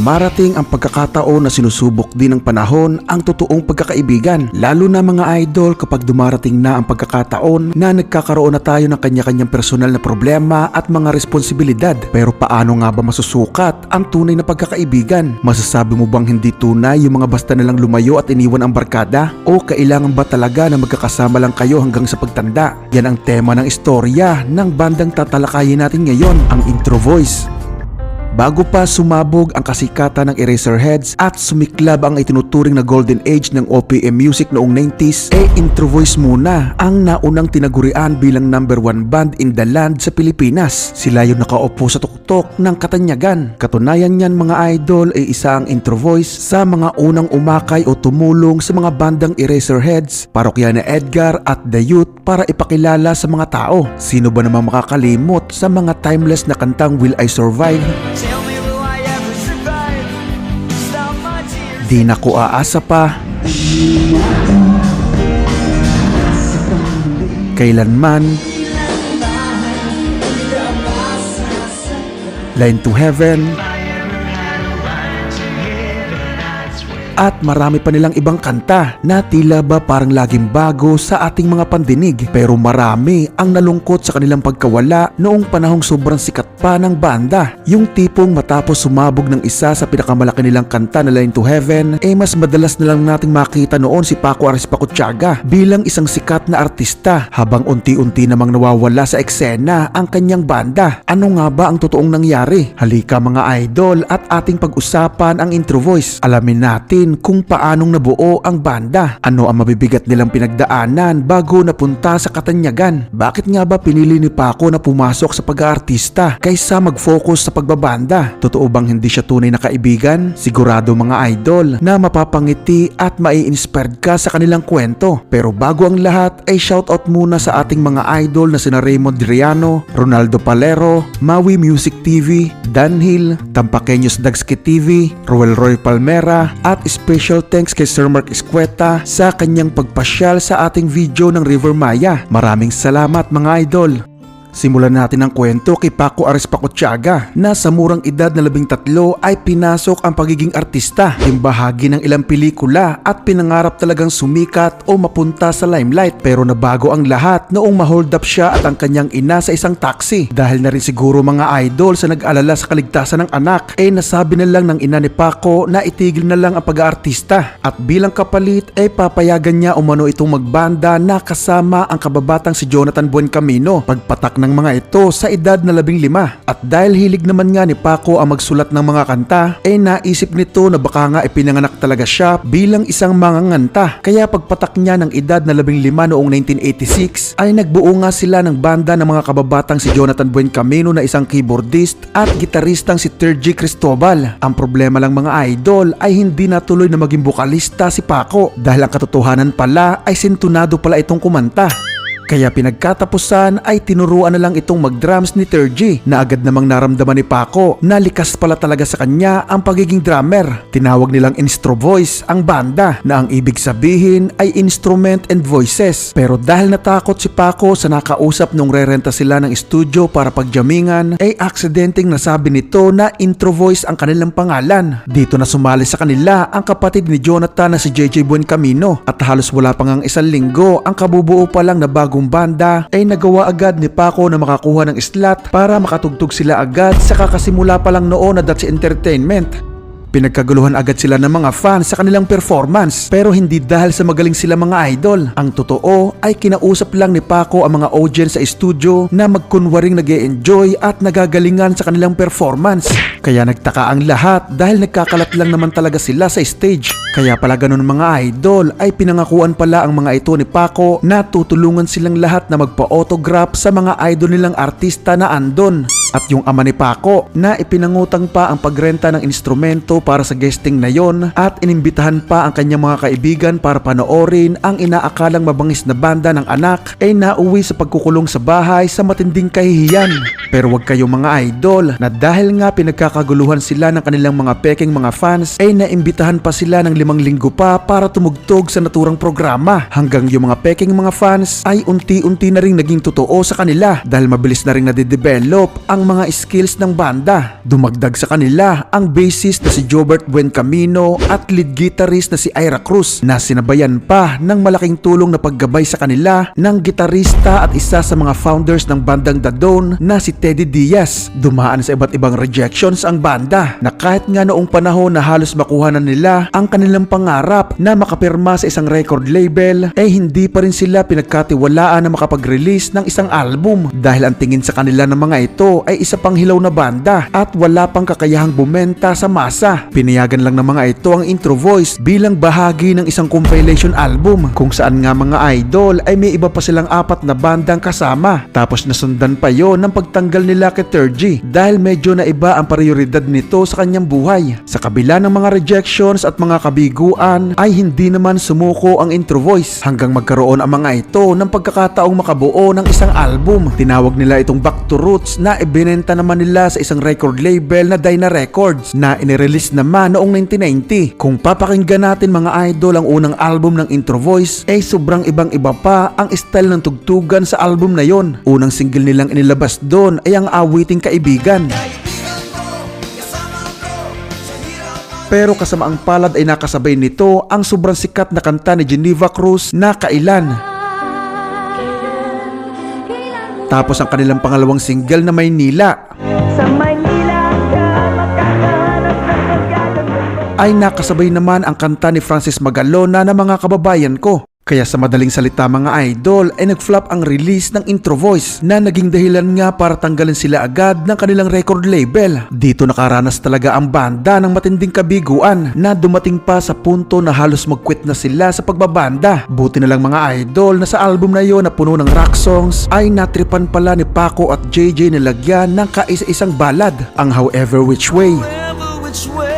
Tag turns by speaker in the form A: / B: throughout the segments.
A: Dumarating ang pagkakataon na sinusubok din ng panahon ang totoong pagkakaibigan. Lalo na mga idol kapag dumarating na ang pagkakataon na nagkakaroon na tayo ng kanya-kanyang personal na problema at mga responsibilidad. Pero paano nga ba masusukat ang tunay na pagkakaibigan? Masasabi mo bang hindi tunay yung mga basta na lang lumayo at iniwan ang barkada? O kailangan ba talaga na magkakasama lang kayo hanggang sa pagtanda? Yan ang tema ng istorya ng bandang tatalakayin natin ngayon, ang intro voice. Bago pa sumabog ang kasikatan ng Eraserheads at sumiklab ang itinuturing na golden age ng OPM music noong 90s, eh intro voice muna ang naunang tinagurian bilang number one band in the land sa Pilipinas. Sila yung nakaupo sa tuktok ng Katanyagan. Katunayan niyan mga idol ay isa ang intro voice sa mga unang umakay o tumulong sa mga bandang Eraserheads, parokya na Edgar at The Youth para ipakilala sa mga tao. Sino ba namang makakalimot sa mga timeless na kantang Will I Survive? Di na ko aasa pa. Kailanman. Line to Heaven. At marami pa nilang ibang kanta na tila ba parang laging bago sa ating mga pandinig. Pero marami ang nalungkot sa kanilang pagkawala noong panahong sobrang sikat pa ng banda. Yung tipong matapos sumabog ng isa sa pinakamalaki nilang kanta na Line to Heaven, eh mas madalas na lang nating makita noon si Paco Arispa Cottiaga bilang isang sikat na artista habang unti-unti namang nawawala sa eksena ang kanyang banda. Ano nga ba ang totoong nangyari? Halika mga idol at ating pag-usapan ang intro voice. Alamin natin kung paanong nabuo ang banda. Ano ang mabibigat nilang pinagdaanan bago napunta sa Katanyagan? Bakit nga ba pinili ni Paco na pumasok sa pag-aartista kaysa mag-focus sa pagbabanda? Totoo bang hindi siya tunay na kaibigan? Sigurado mga idol na mapapangiti at mai-inspired ka sa kanilang kwento. Pero bago ang lahat ay shoutout muna sa ating mga idol na sina Raymond Driano, Ronaldo Palero, Maui Music TV, Dan Hill, Tampaqueños Dagski TV, Roel Roy Palmera at special thanks kay Sir Mark Escueta sa kanyang pagpasyal sa ating video ng River Maya. Maraming salamat mga idol! Simulan natin ang kwento kay Paco Arispa Cottiaga na sa murang edad na labing tatlo ay pinasok ang pagiging artista, yung bahagi ng ilang pelikula at pinangarap talagang sumikat o mapunta sa limelight pero nabago ang lahat noong ma-hold up siya at ang kanyang ina sa isang taxi. Dahil na rin siguro mga idol sa nag-alala sa kaligtasan ng anak, eh nasabi na lang ng ina ni Paco na itigil na lang ang pag-aartista at bilang kapalit ay papayagan niya umano itong magbanda na kasama ang kababatang si Jonathan Buencamino. Pagpatak ng mga ito sa edad na labing lima. At dahil hilig naman nga ni Paco ang magsulat ng mga kanta, ay naisip nito na baka nga ipinanganak talaga siya bilang isang manganganta. Kaya pagpatak niya ng edad na labing lima noong 1986, ay nagbuo nga sila ng banda ng mga kababatang si Jonathan Buencamino na isang keyboardist at gitaristang si Terji Cristobal. Ang problema lang mga idol ay hindi natuloy na maging bukalista si Paco dahil ang katotohanan pala ay sintunado pala itong kumanta. Kaya pinagkatapusan ay tinuruan na lang itong mag-drums ni Terji na agad namang naramdaman ni Paco na likas pala talaga sa kanya ang pagiging drummer. Tinawag nilang Instro Voice ang banda na ang ibig sabihin ay instrument and voices. Pero dahil natakot si Paco sa nakausap nung rerenta sila ng studio para pagjamingan ay aksidenteng nasabi nito na Intro Voice ang kanilang pangalan. Dito na sumali sa kanila ang kapatid ni Jonathan na si JJ Buencamino at halos wala pang ang isang linggo ang kabubuo pa lang na bagong banda ay nagawa agad ni Paco na makakuha ng slot para makatugtog sila agad sa kakasimula pa lang noon na Dutch Entertainment. Pinagkaguluhan agad sila ng mga fans sa kanilang performance pero hindi dahil sa magaling sila mga idol. Ang totoo ay kinausap lang ni Paco ang mga audience sa studio na magkunwaring nag enjoy at nagagalingan sa kanilang performance. Kaya nagtaka ang lahat dahil nagkakalat lang naman talaga sila sa stage. Kaya pala ganun mga idol ay pinangakuan pala ang mga ito ni Paco na tutulungan silang lahat na magpa-autograph sa mga idol nilang artista na andon. At yung ama ni Paco na ipinangutang pa ang pagrenta ng instrumento para sa guesting na yon at inimbitahan pa ang kanyang mga kaibigan para panoorin ang inaakalang mabangis na banda ng anak ay nauwi sa pagkukulong sa bahay sa matinding kahihiyan. Pero wag kayo mga idol na dahil nga pinagkakaguluhan sila ng kanilang mga peking mga fans ay naimbitahan pa sila ng limang linggo pa para tumugtog sa naturang programa hanggang yung mga peking mga fans ay unti-unti na ring naging totoo sa kanila dahil mabilis na ring nade-develop ang ang mga skills ng banda. Dumagdag sa kanila ang bassist na si Jobert Buencamino at lead guitarist na si Ira Cruz na sinabayan pa ng malaking tulong na paggabay sa kanila ng gitarista at isa sa mga founders ng bandang Dadon na si Teddy Diaz. Dumaan sa iba't ibang rejections ang banda na kahit nga noong panahon na halos makuha na nila ang kanilang pangarap na makapirma sa isang record label eh hindi pa rin sila pinagkatiwalaan na makapag-release ng isang album dahil ang tingin sa kanila ng mga ito ay isa pang hilaw na banda at wala pang kakayahang bumenta sa masa. Pinayagan lang ng mga ito ang intro voice bilang bahagi ng isang compilation album kung saan nga mga idol ay may iba pa silang apat na bandang kasama tapos nasundan pa yon ng pagtanggal nila kay Turgy dahil medyo na iba ang prioridad nito sa kanyang buhay. Sa kabila ng mga rejections at mga kabiguan ay hindi naman sumuko ang intro voice hanggang magkaroon ang mga ito ng pagkakataong makabuo ng isang album. Tinawag nila itong Back to Roots na ibinenta naman nila sa isang record label na Dyna Records na inirelease naman noong 1990. Kung papakinggan natin mga idol ang unang album ng intro voice ay sobrang ibang iba pa ang style ng tugtugan sa album na yon. Unang single nilang inilabas doon ay ang awiting kaibigan. Pero kasamaang palad ay nakasabay nito ang sobrang sikat na kanta ni Geneva Cruz na Kailan. Tapos ang kanilang pangalawang single na Maynila
B: Sa Maynila ka makakahanap ng magaganda
A: ay nakasabay naman ang kanta ni Francis Magalona na mga kababayan ko. Kaya sa madaling salita mga idol ay nag-flop ang release ng intro voice na naging dahilan nga para tanggalin sila agad ng kanilang record label. Dito nakaranas talaga ang banda ng matinding kabiguan na dumating pa sa punto na halos mag-quit na sila sa pagbabanda. Buti na lang mga idol na sa album na yon na puno ng rock songs ay natripan pala ni Paco at JJ nilagyan ng kaisa-isang balad ang However Which Way
B: Ever which way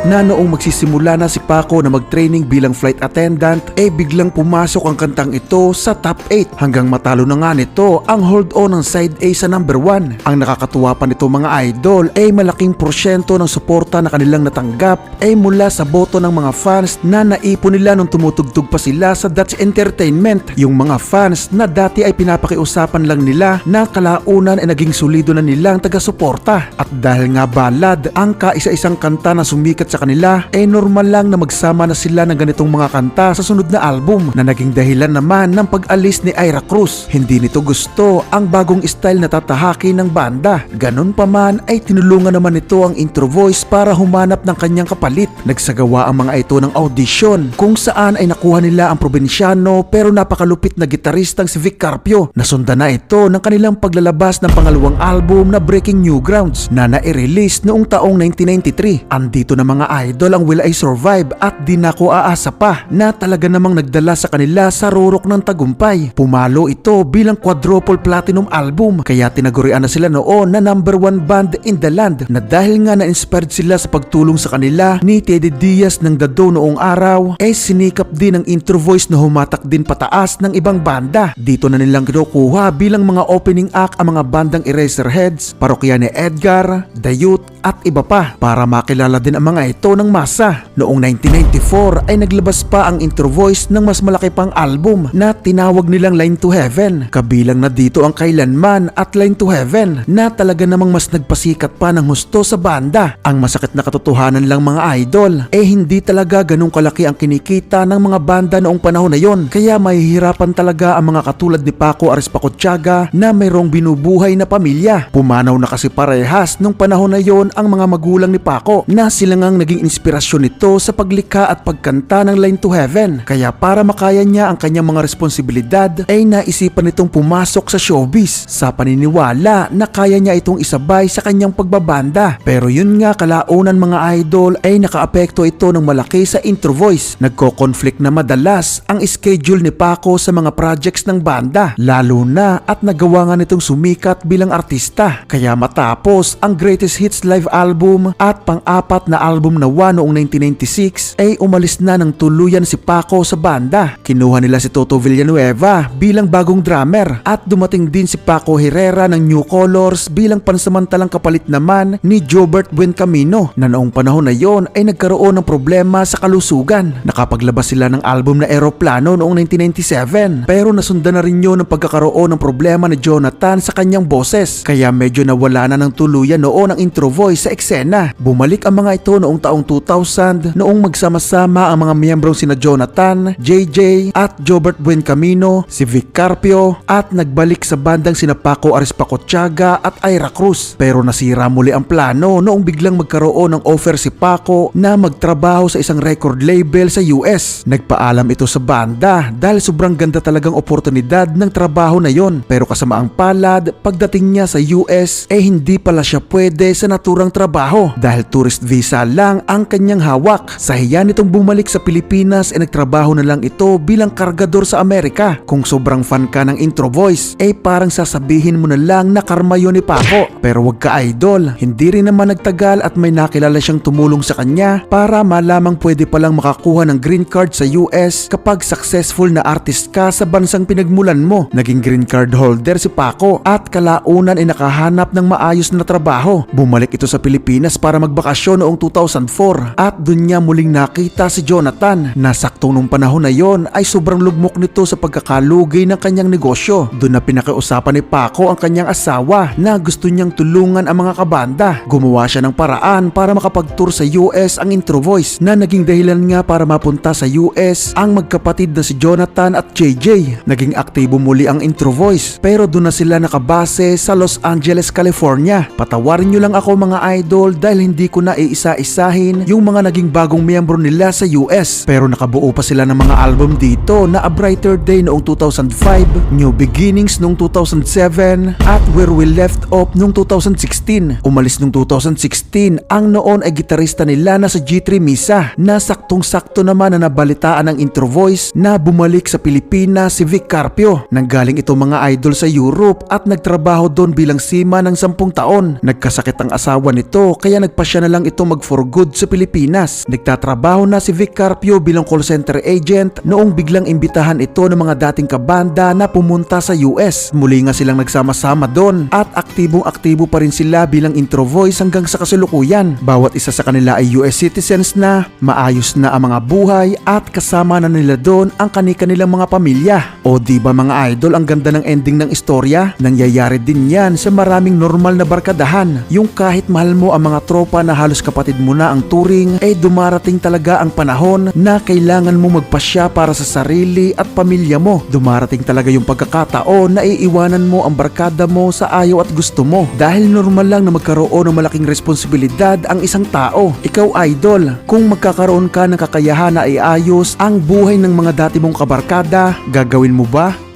A: na noong magsisimula na si Paco na mag-training bilang flight attendant eh biglang pumasok ang kantang ito sa top 8 hanggang matalo na nga nito ang hold on ng side A sa number 1. Ang nakakatuwa pa nito mga idol ay malaking porsyento ng suporta na kanilang natanggap ay mula sa boto ng mga fans na naipon nila nung tumutugtog pa sila sa Dutch Entertainment. Yung mga fans na dati ay pinapakiusapan lang nila na kalaunan ay naging solido na nilang taga-suporta. At dahil nga balad ang kaisa-isang kanta na sumikat sa kanila, eh normal lang na magsama na sila ng ganitong mga kanta sa sunod na album na naging dahilan naman ng pag-alis ni Ira Cruz. Hindi nito gusto ang bagong style na tatahaki ng banda. Ganon pa man ay tinulungan naman nito ang intro voice para humanap ng kanyang kapalit. Nagsagawa ang mga ito ng audition kung saan ay nakuha nila ang probinsyano pero napakalupit na gitaristang si Vic Carpio. Nasundan na ito ng kanilang paglalabas ng pangalawang album na Breaking New Grounds na na-release noong taong 1993. Andito na mga idol ang Will I Survive at di na ko aasa pa na talaga namang nagdala sa kanila sa rurok ng tagumpay. Pumalo ito bilang quadruple platinum album kaya tinagurian na sila noon na number one band in the land na dahil nga na-inspired sila sa pagtulong sa kanila ni Teddy Diaz ng Dado noong araw eh sinikap din ang intro voice na humatak din pataas ng ibang banda. Dito na nilang kinukuha bilang mga opening act ang mga bandang Eraserheads, parokya ni Edgar, Youth at iba pa para makilala din ang mga ito ng masa. Noong 1994 ay naglabas pa ang intro voice ng mas malaki pang album na tinawag nilang Line to Heaven. Kabilang na dito ang Kailanman at Line to Heaven na talaga namang mas nagpasikat pa ng husto sa banda. Ang masakit na katotohanan lang mga idol eh hindi talaga ganun kalaki ang kinikita ng mga banda noong panahon na yon kaya mahihirapan talaga ang mga katulad ni Paco Arispacotiaga na mayroong binubuhay na pamilya. Pumanaw na kasi parehas nung panahon na yon ang mga magulang ni Paco na sila ngang naging inspirasyon nito sa paglikha at pagkanta ng Line to Heaven. Kaya para makaya niya ang kanyang mga responsibilidad ay naisipan nitong pumasok sa showbiz sa paniniwala na kaya niya itong isabay sa kanyang pagbabanda. Pero yun nga kalaunan mga idol ay nakaapekto ito ng malaki sa intro voice. Nagko-conflict na madalas ang schedule ni Paco sa mga projects ng banda lalo na at nagawa nga nitong sumikat bilang artista. Kaya matapos ang Greatest Hits Live 5 album at pang-apat na album na One noong 1996 ay umalis na ng tuluyan si Paco sa banda. Kinuha nila si Toto Villanueva bilang bagong drummer at dumating din si Paco Herrera ng New Colors bilang pansamantalang kapalit naman ni Jobert Buencamino na noong panahon na yon ay nagkaroon ng problema sa kalusugan. Nakapaglabas sila ng album na Aeroplano noong 1997 pero nasundan na rin yun ng pagkakaroon ng problema ni Jonathan sa kanyang boses kaya medyo nawala na ng tuluyan noon ang intro voice sa eksena. Bumalik ang mga ito noong taong 2000 noong magsama-sama ang mga miyembrong sina Jonathan, JJ at Jobert Buencamino, si Vic Carpio at nagbalik sa bandang sina Paco Arispacochaga at Ira Cruz. Pero nasira muli ang plano noong biglang magkaroon ng offer si Paco na magtrabaho sa isang record label sa US. Nagpaalam ito sa banda dahil sobrang ganda talagang oportunidad ng trabaho na yon. Pero kasamaang palad, pagdating niya sa US eh hindi pala siya pwede sa naturang trabaho dahil tourist visa lang ang kanyang hawak. Sa hiya nitong bumalik sa Pilipinas eh nagtrabaho na lang ito bilang kargador sa Amerika. Kung sobrang fan ka ng intro voice, eh parang sasabihin mo na lang na karma yun ni Paco. Pero wag ka idol, hindi rin naman nagtagal at may nakilala siyang tumulong sa kanya para malamang pwede palang makakuha ng green card sa US kapag successful na artist ka sa bansang pinagmulan mo. Naging green card holder si Paco at kalaunan ay nakahanap ng maayos na trabaho. Bumalik ito sa Pilipinas para magbakasyon noong 2004 at dun niya muling nakita si Jonathan na saktong nung panahon na yon ay sobrang lugmok nito sa pagkakalugay ng kanyang negosyo. Doon na pinakiusapan ni Paco ang kanyang asawa na gusto niyang tulungan ang mga kabanda. Gumawa siya ng paraan para makapag-tour sa US ang intro voice na naging dahilan nga para mapunta sa US ang magkapatid na si Jonathan at JJ. Naging aktibo muli ang intro voice pero doon na sila nakabase sa Los Angeles, California. Patawarin niyo lang ako mga idol dahil hindi ko na iisa-isahin yung mga naging bagong miyembro nila sa US. Pero nakabuo pa sila ng mga album dito na A Brighter Day noong 2005, New Beginnings noong 2007 at Where We Left Off noong 2016. Umalis noong 2016 ang noon ay gitarista nila na sa G3 Misa na saktong-sakto naman na nabalitaan ng intro voice na bumalik sa Pilipinas si Vic Carpio. Nanggaling ito mga idol sa Europe at nagtrabaho doon bilang sima ng 10 taon. Nagkasakit ang asawa nito kaya nagpasya na lang ito mag for good sa Pilipinas. Nagtatrabaho na si Vic Carpio bilang call center agent noong biglang imbitahan ito ng mga dating kabanda na pumunta sa US. Muli nga silang nagsama-sama doon at aktibong aktibo pa rin sila bilang intro voice hanggang sa kasalukuyan. Bawat isa sa kanila ay US citizens na, maayos na ang mga buhay at kasama na nila doon ang kani-kanilang mga pamilya. O di ba mga idol ang ganda ng ending ng istorya? Nangyayari din yan sa maraming normal na barkadahan. Yung kahit mahal mo ang mga tropa na halos kapatid mo na ang turing, eh dumarating talaga ang panahon na kailangan mo magpasya para sa sarili at pamilya mo. Dumarating talaga yung pagkakataon na iiwanan mo ang barkada mo sa ayaw at gusto mo. Dahil normal lang na magkaroon ng malaking responsibilidad ang isang tao. Ikaw idol, kung magkakaroon ka ng kakayahan na iayos ang buhay ng mga dati mong kabarkada, gagawin mo ba?